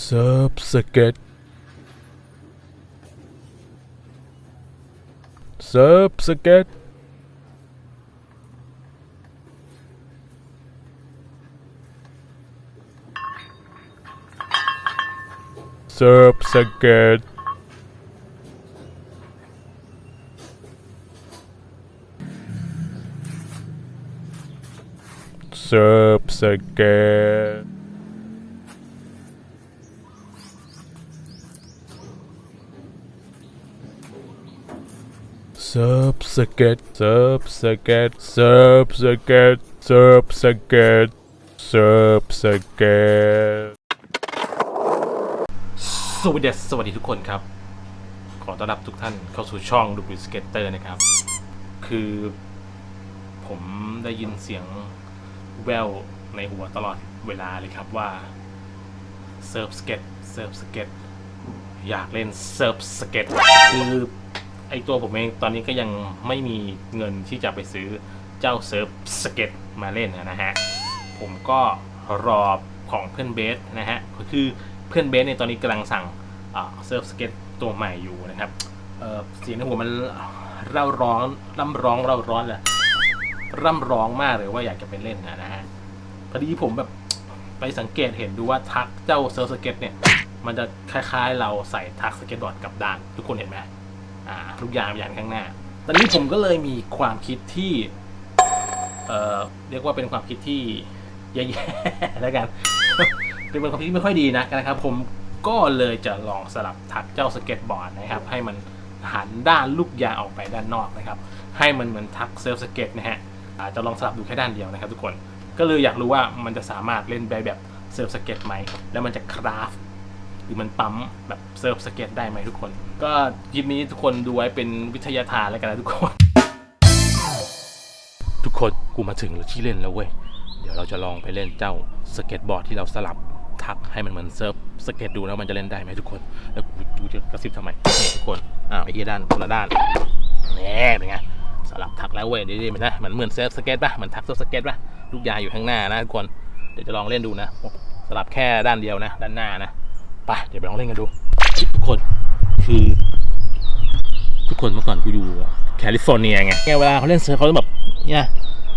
เซิร์ฟสเก็ต ซิร์ฟสเก็ตเซิร์ฟสเก็ตเซิร์ฟสเก็ตเซิร์ฟสเก็ตเซิร์ฟสเก็ตเซิร์ฟสเก็ตสเก็ตเซิร์ฟสเก็ตสวัสดีสวัสดีทุกคนครับ ขอต้อนรับทุกท่านเข้าสู่ช่องดูบิสเกตเตอร์นะครับ คือผมได้ยินเสียงแววในหัวตลอดเวลาเลยครับว่าเซิร์ฟสเก็ตเซิร์ฟสเก็ตอยากเล่นเซิร์ฟสเก็ตคือ ไอตัวผมเองตอนนี้ก็ยังไม่มีเงินที่จะไปซื้อเจ้าเซิร์ฟสเก็ตมาเล่นนะฮะ ผมก็รอของเพื่อนเบสนะฮะก็คือเพื่อนเบสในตอนนี้กำลังสั่งเซิร์ฟสเก็ตตัวใหม่อยู่นะครับเสียงในหัวมันเร่าร้อนร่ำร้องเร่าร้อนเลยร่ำร้องมากเลยว่าอยากจะไปเล่นนะฮะพอดีผมแบบไปสังเกตเห็นดูว่าทักเจ้าเซิร์ฟสเก็ตเนี่ย มันจะคล้ายๆ เราใส่ทักสเก็ตบอร์ดกับด้าน ทุกคนเห็นไหม อ่าลูกยางยางข้างหน้า ตอนนี้ผมก็เลยมีความคิดที่เอ่อเรียกว่าเป็นความคิดที่แย่ๆแล้วกัน เป็นความคิดที่ไม่ค่อยดีนะนะครับ ผมก็เลยจะลองสลับทักเจ้าสเก็ตบอร์ดนะครับ ให้มันหันด้านลูกยางออกไปด้านนอกนะครับ ให้มันเหมือนทักเซิร์ฟสเก็ตนะฮะอาจจะลองสลับดูแค่ด้านเดียวนะครับ ทุกคน ก็เลยอยากรู้ว่ามันจะสามารถเล่นแบบเซิร์ฟสเก็ตไหม แล้วมันจะคราฟือมันปั๊มแบบเซิร์ฟสเก็ตได้ไหมทุกคน ก็คลิปนี้ทุกคนดูไว้เป็นวิทยาทานแล้วกันนะทุกคน ทุกคนกูมาถึงที่เล่นแล้วเว้ย เดี๋ยวเราจะลองไปเล่นเจ้าสเก็ตบอร์ดที่เราสลับทักให้มันเหมือนเซิร์ฟสเก็ตดูแล้วมันจะเล่นได้ไหมทุกคน แล้วกูกูจะกระซิบทำไมนี่ทุกคนอ้าวไอ้เหี้ยด้านคนละด้านแหน่เป็นไงสลับทักแล้วเว้ยดีดีมันะเหมือนเหมือนเซิร์ฟสเก็ตป่ะเหมือนทักเซิร์ฟสเก็ตป่ะลูกยาอยู่ข้างหน้านะทุกคนเดี๋ยวจะลองเล่นดูนะสลับแค่ด้านเดียวนะ ด้านหน้านะ ไปเดี๋ยวไปลองเล่นกันดู ทุกคนคือ ทุกคนเมื่อก่อนกูอยู่แคลิฟอร์เนียไงไงเวลาเขาเล่นเซิร์ฟเขาจะแบบเนี่ย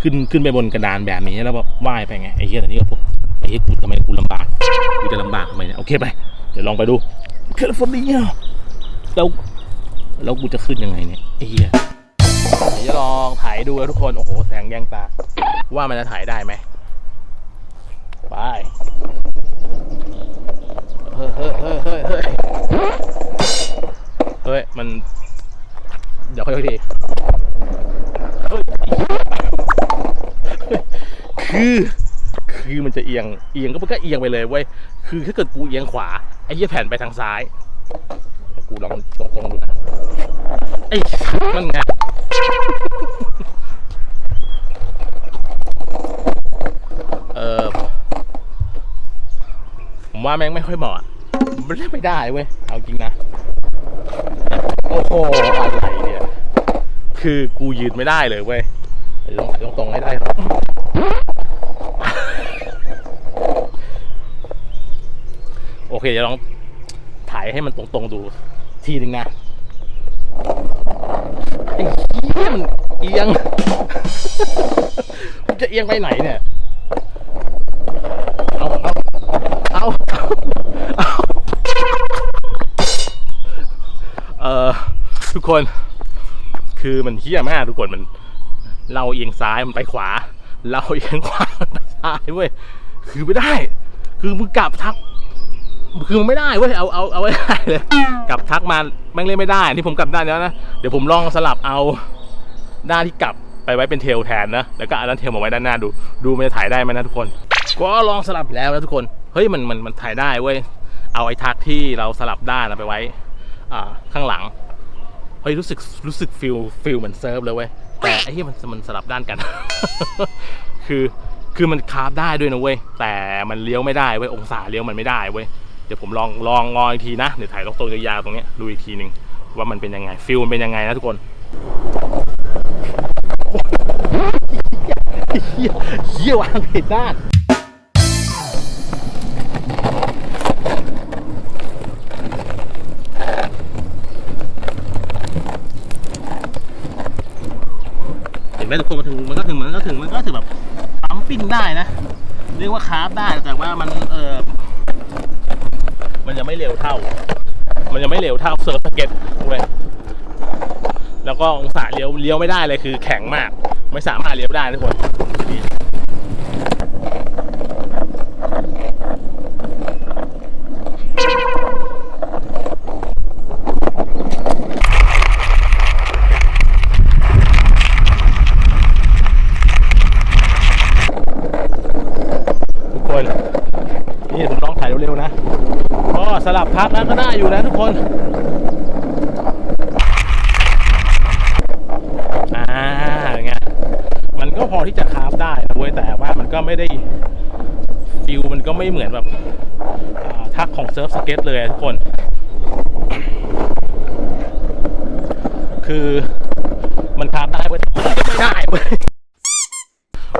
ขึ้นขึ้นไปบนกระดานแบบนี้แล้วแบบว่ายไปไงไอ้เหี้ยแต่นี้ก็ผมไอ้เหี้ยกูทำไมกูลำบากกูจะลำบากทำไมเนี่ยโอเคไปเดี๋ยวลองไปดูแคลิฟอร์เนียแล้วแล้วกูจะขึ้นยังไงเนี่ยไอ้เหี้ยเดี๋ยวจะลองถ่ายดูนะทุกคนโอ้โหแสงแยงตาว่ามันจะถ่ายได้ไหมไป เฮ้ยเฮ้ยเฮ้ยเฮ้ยเฮ้ยเฮ้ยมัน เดี๋ยวค่อยๆดีคือคือมันจะเอียงเอียงก็มันก็เอียงไปเลยเว้ยคือถ้าเกิดกูเอียงขวาไอ้เหี้ยแผ่นไปทางซ้าย กูลองตรงดูนะไอ้มันไง เออผม ว่าแม่งไม่ค่อยเหมาะอะมันเล่นไม่ได้เว้ย เอาจริงนะ โอ้โหอะไรเนี่ย คือกูยืนไม่ได้เลยเว้ยเดี๋ยวต้องตรงๆให้ได้ครับโอเคเดี๋ยวลองถ่ายให้มันตรงๆดู ทีหนึ่งนะไอ้เหี้ยมันเอียง มันจะเอียงไปไหนเนี่ย เอาเอา เออทุกคน คือมันเฮี้ยมากทุกคนมัน เราเอียงซ้ายมันไปขวา เราเอียงขวามันไปซ้ายเว้ยคือไม่ได้ คือมึงกลับทัก คือไม่ได้เว้ยเอาเอาเอาไว้ได้เลยกลับทักมาแม่งเล่นไม่ได้นี่ผมกลับด้านแล้วนะเดี๋ยวผมลองสลับเอาด้านที่กลับไปไว้เป็นเทลแทนนะแล้วก็เอาด้านเทลมาไว้ด้านหน้าดู ดูมันจะถ่ายได้ไหมนะทุกคน ก็ลองสลับแล้วนะทุกคน เฮ้ยมันมันมันถ่ายได้เว้ย เอาไอ้ทักที่เราสลับด้านไปไว้ข้างหลัง เฮ้ยรู้สึกรู้สึกฟิลฟิลเหมือนเซิร์ฟเลยเว้ย แต่ไอ้ที่มันมันสลับด้านกัน คือคือมันคาร์ฟได้ด้วยนะเว้ย แต่มันเลี้ยวไม่ได้เว้ย องศาเลี้ยวมันไม่ได้เว้ย เดี๋ยวผมลองลองลองอีกทีนะ เดี๋ยวถ่ายตรงยาวๆตรงเนี้ยดูอีกทีหนึ่งว่ามันเป็นยังไงฟิลมันเป็นยังไงนะทุกคนเฮียเฮียวางผิดด้าน ทุกคนมาถึงมันก็ถึงมันก็ถึงมันก็ถึงแบบปั๊มปิ้นได้นะเรียกว่าคาร์บได้แต่ว่ามันเออมันยังไม่เร็วเท่า มันยังไม่เร็วเท่าเซิร์ฟสเก็ตเลยแล้วก็องศาเลี้ยวเลี้ยวไม่ได้เลยคือแข็งมาก ไม่สามารถเลี้ยวได้ทุกคน เร็วนะ ก็สลับพักนะก็ได้อยู่นะทุกคน อ่าไงมันก็พอที่จะคาฟได้นะเว้ยแต่ว่ามันก็ไม่ได้ฟิลมันก็ไม่เหมือนแบบทักของเซิร์ฟสเก็ตเลยทุกคน คือมันคาฟได้เว้ยแต่มันก็ไม่ได้เว้ย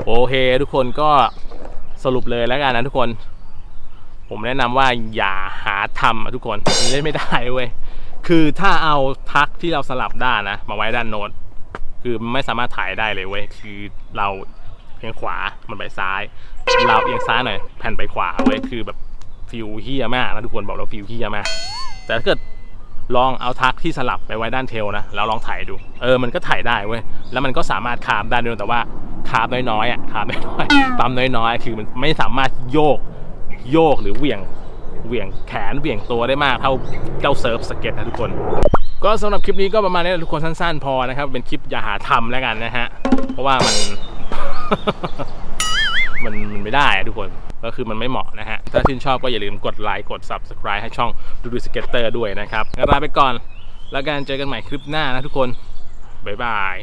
โอเคทุกคนก็สรุปเลยแล้วกันนะทุกคน ผมแนะนำว่าอย่าหาทำทุกคนเล่นไม่ได้เว้ยคือถ้าเอาทักที่เราสลับด้านนะ มาไว้ด้านโน้ตคือไม่สามารถถ่ายได้เลยเว้ยคือเราเอียงขวามันไปซ้าย เราเอียงซ้ายหน่อยแผ่นไปขวาเว้ยคือแบบฟิลเฮียมากนะทุกคนบอกเราฟิลเฮียมากแต่ถ้าเกิดลองเอาทักที่สลับไปไว้ด้านเทลนะแล้วลองถ่ายดู เออมันก็ถ่ายได้เว้ยแล้วมันก็สามารถคาบได้ด้วยแต่ว่าคาบน้อยๆอะคาบน้อยๆปั๊มน้อยๆ คือมันไม่สามารถโยก โยกหรือเหวี่ยงเหวี่ยงแขนเหวี่ยงตัวได้มากเท่าเจ้าเซิร์ฟสเก็ตนะทุกคน ก็สำหรับคลิปนี้ก็ประมาณนี้นะทุกคนสั้นๆ พอนะครับ เป็นคลิปอย่าหาทำแล้วกันนะฮะ เพราะว่ามันมันมันไม่ได้อะทุกคนก็คือมันไม่เหมาะนะฮะ ถ้าชื่นชอบก็อย่าลืมกดไลค์กด Subscribe ให้ช่องดูดูสเก็ตเตอร์ด้วยนะครับลาไปก่อน แล้วกันเจอกันใหม่คลิปหน้านะทุกคน บ๊ายบาย